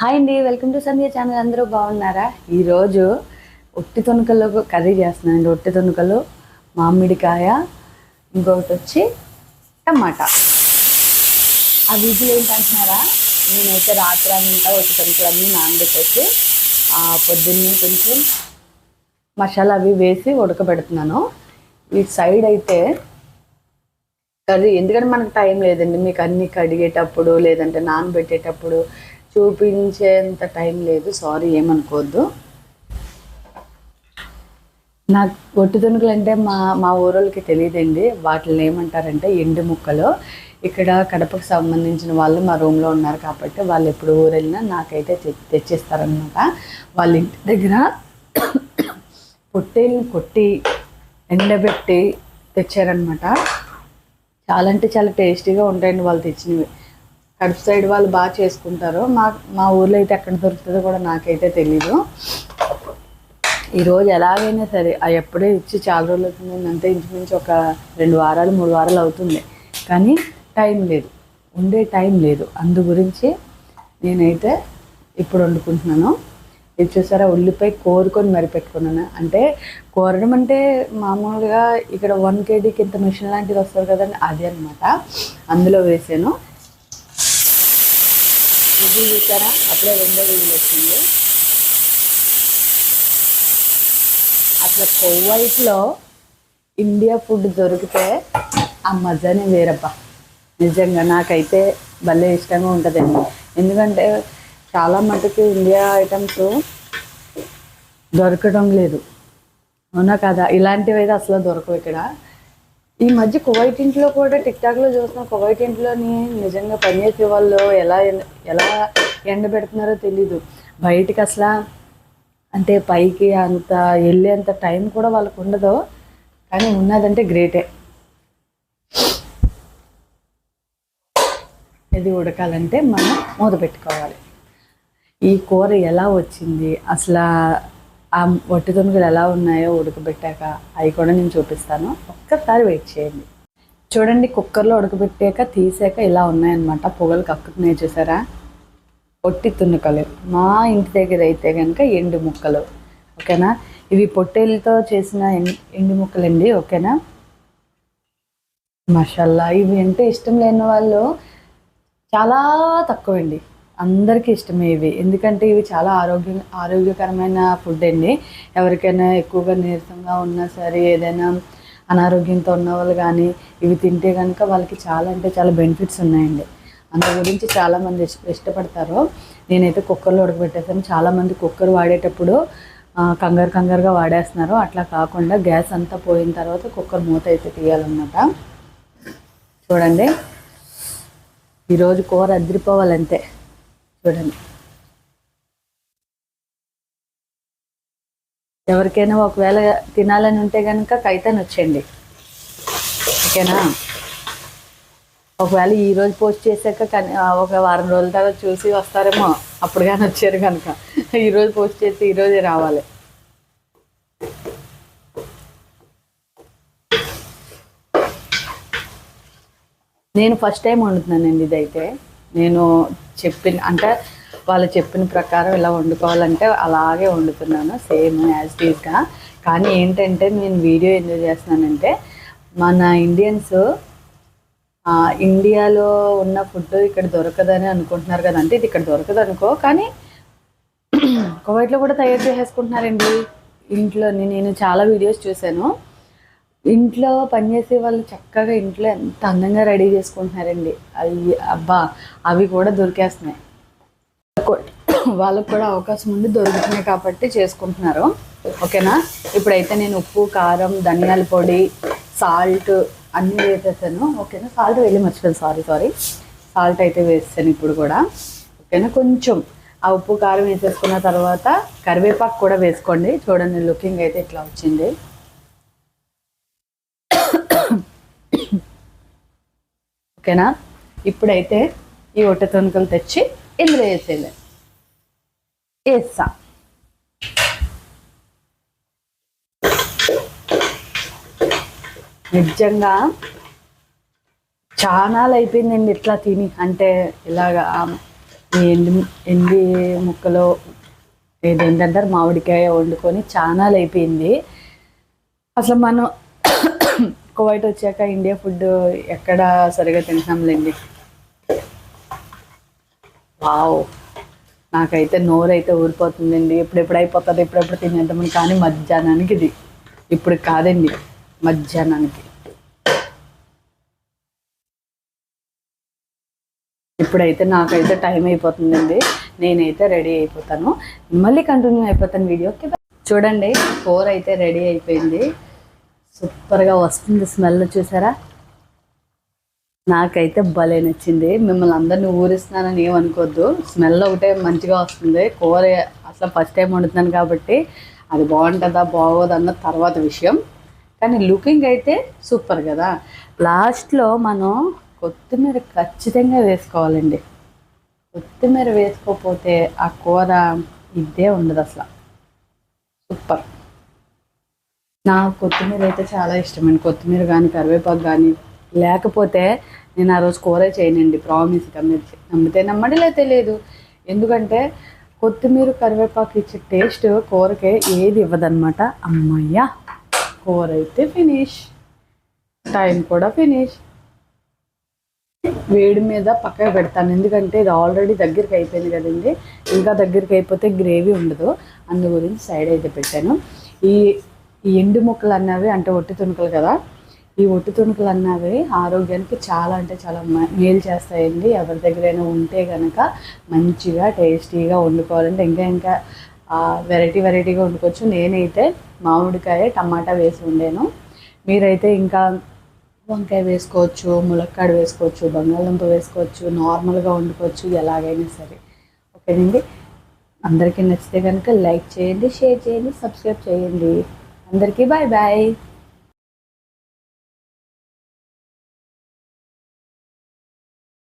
Hi అండి welcome to Sandhya channel. అందరూ బాగున్నారా? ఈరోజు ఒట్టి తొనుకలు కర్రీ చేస్తున్నానండి. ఒట్టి తొనుకలు మామిడికాయ ఇంకొకటి వచ్చి టమాటా. ఆ విధులు ఏంటంటున్నారా నేనైతే రాత్రి అంతా ఒట్టి తొనుకలు అన్నీ నానబెట్టేసి ఆ పొద్దున్నే కొంచెం మసాలా అవి వేసి ఉడకబెడుతున్నాను. ఈ సైడ్ అయితే కర్రీ ఎందుకంటే మనకు టైం లేదండి. మీకు అన్ని కడిగేటప్పుడు లేదంటే నానబెట్టేటప్పుడు చూపించేంత టైం లేదు. సారీ ఏమనుకోవద్దు. నాకు ఒట్టి తుణుకులు అంటే మా మా ఊరోళ్ళకి తెలియదండి. వాటిని ఏమంటారంటే ఎండు ముక్కలు. ఇక్కడ కడపకు సంబంధించిన వాళ్ళు మా రూమ్లో ఉన్నారు కాబట్టి వాళ్ళు ఎప్పుడు ఊరు వెళ్ళినా నాకైతే తె- తెచ్చిస్తారనమాట వాళ్ళ ఇంటి దగ్గర పొట్టేళ్ళని కొట్టి ఎండబెట్టి తెచ్చారనమాట చాలా అంటే చాలా టేస్టీగా ఉంటాయండి వాళ్ళు తెచ్చినవి. కడుపు సైడ్ వాళ్ళు బాగా చేసుకుంటారు మా మా ఊర్లో అయితే ఎక్కడ దొరుకుతుందో కూడా నాకైతే తెలీదు. ఈరోజు ఎలాగైనా సరే ఆ ఎప్పుడే ఇచ్చి చాలా రోజులు అవుతుంది అంతే ఇంచుమించు ఒక రెండు వారాలు మూడు వారాలు అవుతుంది. కానీ టైం లేదు ఉండే టైం లేదు. అందు గురించి నేనైతే ఇప్పుడు వండుకుంటున్నాను. ఇది చూసారా ఉల్లిపాయ కోరుకొని మరి పెట్టుకున్నాను. అంటే కోరడం అంటే మామూలుగా ఇక్కడ వన్ కేజీకి ఇంత మిషన్ లాంటిది వస్తుంది కదండి అది అనమాట అందులో వేసాను. ఇది చూసారా? అప్పుడే రెండో వీళ్ళు వచ్చింది. అట్లా కొవ్వైట్లో ఇండియా ఫుడ్ దొరికితే ఆ మజానే వేరబ్బా. నిజంగా నాకైతే భలే ఇష్టంగా ఉంటుందండి. ఎందుకంటే చాలా మటుకు ఇండియా ఐటమ్స్ దొరకడం లేదు. అవునా కదా? ఇలాంటివి అయితే అసలు దొరకవు ఇక్కడ. ఈ మధ్య కువైట్ ఇంట్లో కూడా టిక్ టాక్లో చూస్తున్నాం కువైట్ ఇంట్లోని నిజంగా పనిచేసే వాళ్ళు ఎలా ఎండ- ఎలా ఎండబెడుతున్నారో తెలీదు. బయటికి అసలు అంటే పైకి అంత వెళ్ళేంత టైం కూడా వాళ్ళకు ఉండదు. కానీ ఉన్నదంటే గ్రేటే. ఇది ఉడకాలంటే మనం మూత పెట్టుకోవాలి. ఈ కూర ఎలా వచ్చింది? అసలు ఆ వట్టి తొనుగులు ఎలా ఉన్నాయో ఉడకబెట్టాక అవి కూడా నేను చూపిస్తాను. ఒక్కసారి వెయిట్ చేయండి. చూడండి కుక్కర్లో ఉడకబెట్టాక తీసాక ఇలా ఉన్నాయన్నమాట. పొగలు కక్కుతున్నాయి చూసారా? పొట్టి తునుకలు మా ఇంటి దగ్గర అయితే కనుక ఎండు ముక్కలు. ఓకేనా? ఇవి పొట్టేలతో చేసిన ఎండు ఎండు ముక్కలండి. ఓకేనా? మషాల్లా ఇవి అంటే ఇష్టం లేని వాళ్ళు చాలా తక్కువ అండి అందరికీ ఇష్టమే ఇవి. ఎందుకంటే ఇవి చాలా ఆరోగ్య ఆరోగ్యకరమైన ఫుడ్ అండి. ఎవరికైనా ఎక్కువగా నీరసంగా ఉన్నా సరే ఏదైనా అనారోగ్యంతో ఉన్న వాళ్ళు కానీ ఇవి తింటే కనుక వాళ్ళకి చాలా అంటే చాలా బెనిఫిట్స్ ఉన్నాయండి. అందు గురించి చాలామంది ఇష్ట ఇష్టపడతారు. నేనైతే కుక్కర్లో ఉడకబెట్టేసాను. చాలామంది కుక్కర్ వాడేటప్పుడు కంగారు కంగారుగా వాడేస్తున్నారు. అట్లా కాకుండా గ్యాస్ అంతా పోయిన తర్వాత కుక్కర్ మూత అయితే తీయాలన్నమాట. చూడండి. ఈరోజు కూర అదిరిపోవాలంతే. చూడండి. ఎవరికైనా ఒకవేళ తినాలని ఉంటే కనుక కైతన్ వచ్చేయండి. ఓకేనా? ఒకవేళ ఈ రోజు పోస్ట్ చేశాక ఒక వారం రోజుల తర్వాత చూసి వస్తారేమో అప్పుడు కానీ వచ్చారు కనుక ఈ రోజు పోస్ట్ చేసి ఈ రోజే రావాలి. నేను ఫస్ట్ టైం వండుతున్నానండి ఇదైతే. నేను చెప్పిన అంటే వాళ్ళు చెప్పిన ప్రకారం ఇలా వండుకోవాలంటే అలాగే వండుతున్నాను సేమ్ యాజ్ టీజ్గా కానీ ఏంటంటే నేను వీడియో ఎంజాయ్ చేస్తున్నానంటే మన ఇండియన్స్ ఇండియాలో ఉన్న ఫుడ్ ఇక్కడ దొరకదని అనుకుంటున్నారు కదా అంటే ఇది ఇక్కడ దొరకదు అనుకో కానీ కువైట్లో కూడా తయారు చేసేసుకుంటున్నారండి. ఇంట్లోని నేను చాలా వీడియోస్ చూశాను. ఇంట్లో పనిచేసే వాళ్ళు చక్కగా ఇంట్లో ఎంత అందంగా రెడీ చేసుకుంటున్నారండి. అవి అబ్బా అవి కూడా దొరికేస్తున్నాయి. వాళ్ళకు కూడా అవకాశం ఉండి దొరుకుతున్నాయి కాబట్టి చేసుకుంటున్నారు. ఓకేనా? ఇప్పుడైతే నేను ఉప్పు కారం ధనియాల పొడి సాల్ట్ అన్నీ వేసేసాను. ఓకేనా? సాల్ట్ వెళ్ళి మర్చిపోయాను. Sorry sorry. సాల్ట్ అయితే వేసాను ఇప్పుడు కూడా. ఓకేనా? కొంచెం ఆ ఉప్పు కారం వేసేసుకున్న తర్వాత కరివేపాకు కూడా వేసుకోండి. చూడండి లుకింగ్ అయితే ఇట్లా వచ్చింది. ఓకేనా? ఇప్పుడైతే ఈ ఒట్ట తొనుకలు తెచ్చి ఇందులో వేసేయాలి వేస్తా. నిజంగా చాలా అయిపోయిందండి ఇట్లా తిని. అంటే ఇలాగా ఎండి ఎండి ముక్కలో ఏదేంటంటారు మామిడికాయ వండుకొని చాలా అయిపోయింది. అసలు మనం కువైట్ వచ్చాక ఇండియా ఫుడ్ ఎక్కడ సరిగా తింటున్నాంలేండి. వావ్. నాకైతే నోరైతే ఊరిపోతుందండి. ఎప్పుడెప్పుడు అయిపోతుంది ఎప్పుడెప్పుడు తినేద్దామని కానీ మధ్యాహ్నానికి ఇది. ఇప్పుడు కాదండి మధ్యాహ్నానికి. ఇప్పుడైతే నాకైతే టైం అయిపోతుందండి. నేనైతే రెడీ అయిపోతాను. మళ్ళీ కంటిన్యూ అయిపోతాను వీడియోకి చూడండి ఫోర్ అయితే రెడీ అయిపోయింది. సూపర్గా వస్తుంది స్మెల్ చూసారా? నాకైతే భలే నచ్చింది. మిమ్మల్ని అందరినీ ఊరిస్తున్నానని ఏమనుకోవద్దు స్మెల్ ఒకటే మంచిగా వస్తుంది. కూర అసలు ఫస్ట్ టైం వండుతున్నాను కాబట్టి అది బాగుంటుందా బాగోదు అన్న తర్వాత విషయం. కానీ లుకింగ్ అయితే సూపర్ కదా. లాస్ట్లో మనం కొత్తిమీర ఖచ్చితంగా వేసుకోవాలండి. కొత్తిమీర వేసుకోకపోతే ఆ కూర ఇద్దే ఉండదు అసలు సూపర్ నాకు కొత్తిమీర అయితే చాలా ఇష్టమండి. కొత్తిమీర కానీ కరివేపాకు కానీ లేకపోతే నేను ఆ రోజు కూర చేయనండి ప్రామిస్గా మీరు నమ్మితే నమ్మడి లేదా. తెలియదు ఎందుకంటే కొత్తిమీర కరివేపాకు ఇచ్చే టేస్ట్ కూరకే ఏది ఇవ్వదన్నమాట. అమ్మయ్యా! కూర అయితే ఫినిష్. టైం కూడా ఫినిష్. వేడి మీద పక్కకు పెడతాను. ఎందుకంటే ఇది ఆల్రెడీ దగ్గరికి అయిపోయింది కదండి. ఇంకా దగ్గరికి అయిపోతే గ్రేవీ ఉండదు. అందు గురించి సైడ్ అయితే పెట్టాను. ఈ ఈ ఎండు ముక్కలు అన్నవి అంటే ఒట్టి తుణుకలు కదా. ఈ ఒట్టి తుణుకలు అన్నవి ఆరోగ్యానికి చాలా అంటే చాలా మేలు చేస్తాయండి. ఎవరి దగ్గరైనా ఉంటే కనుక మంచిగా టేస్టీగా వండుకోవాలంటే ఇంకా ఇంకా వెరైటీ వెరైటీగా వండుకోవచ్చు. నేనైతే మామిడికాయ టమాటా వేసి వండాను. మీరైతే ఇంకా వంకాయ వేసుకోవచ్చు ములక్కాడ వేసుకోవచ్చు బంగాళదుంప వేసుకోవచ్చు నార్మల్గా వండుకోవచ్చు ఎలాగైనా సరే. ఓకేనండి? అందరికీ నచ్చితే కనుక లైక్ చేయండి షేర్ చేయండి సబ్స్క్రైబ్ చేయండి. అందరికీ బాయ్ బాయ్